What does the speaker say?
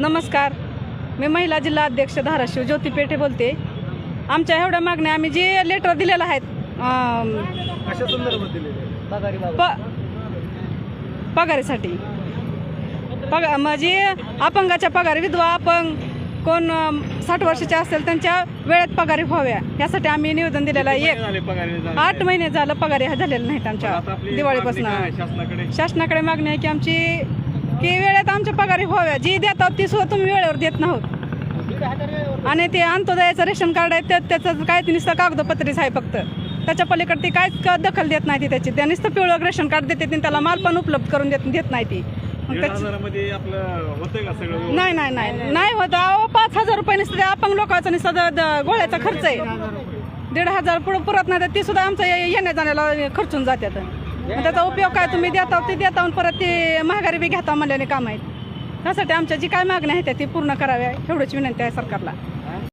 नमस्कार. मी महिला जिल्हा अध्यक्ष धाराशिव ज्योती पेठे बोलते. आमच्या एवढ्या मागण्या आम्ही जे लेटर दिलेलं आहेत पगारीसाठी. पगार म्हणजे अपंगाच्या पगार विधवा अपंग. कोण साठ वर्षाचे असेल त्यांच्या वेळेत पगारी व्हाव्या. यासाठी आम्ही निवेदन दिलेलं आहे. एक. आठ महिने झालं पगारी झालेले नाहीत आमच्या दिवाळीपासून. शासनाकडे? मागणी आहे की आमची की वेळेत आमच्या पगारी व्हाव्या. जी देतात ती सुद्धा तुम्ही वेळेवर देत नाहोत. आणि ते अंत्योदयाचं रेशन कार्ड आहे त्या त्याचं काय ते नुसतं कागदपत्रीच आहे फक्त. त्याच्या पलीकडे ती काहीच दखल देत नाही ती त्याची. त्या नुसतं पिवळं रेशन कार्ड देते आणि त्याला माल पण उपलब्ध करून देत देत नाही ती. दीड त्याची हजारामध्ये आपलं होतंय का सगळं व्यवस्थित? नाही नाही नाही. नाही होत. अहो पाच हजार रुपये नुसतं अपंग लोकांचा नुसतं द- द- गोळ्याचा खर्च आहे. दीड हजार पुढं पुरत नाही तर ती सुद्धा आमचं ये- येण्या जाण्याला खर्चून मग त्याचा उपयोग काय तुम्ही देता ते देता आणि परत ते महागारी बी घेता म्हणल्याने काम आहेत. त्यासाठी आमच्या जी काय मागण्या आहेत त्या ती पूर्ण कराव्या एवढीच विनंती आहे सरकारला.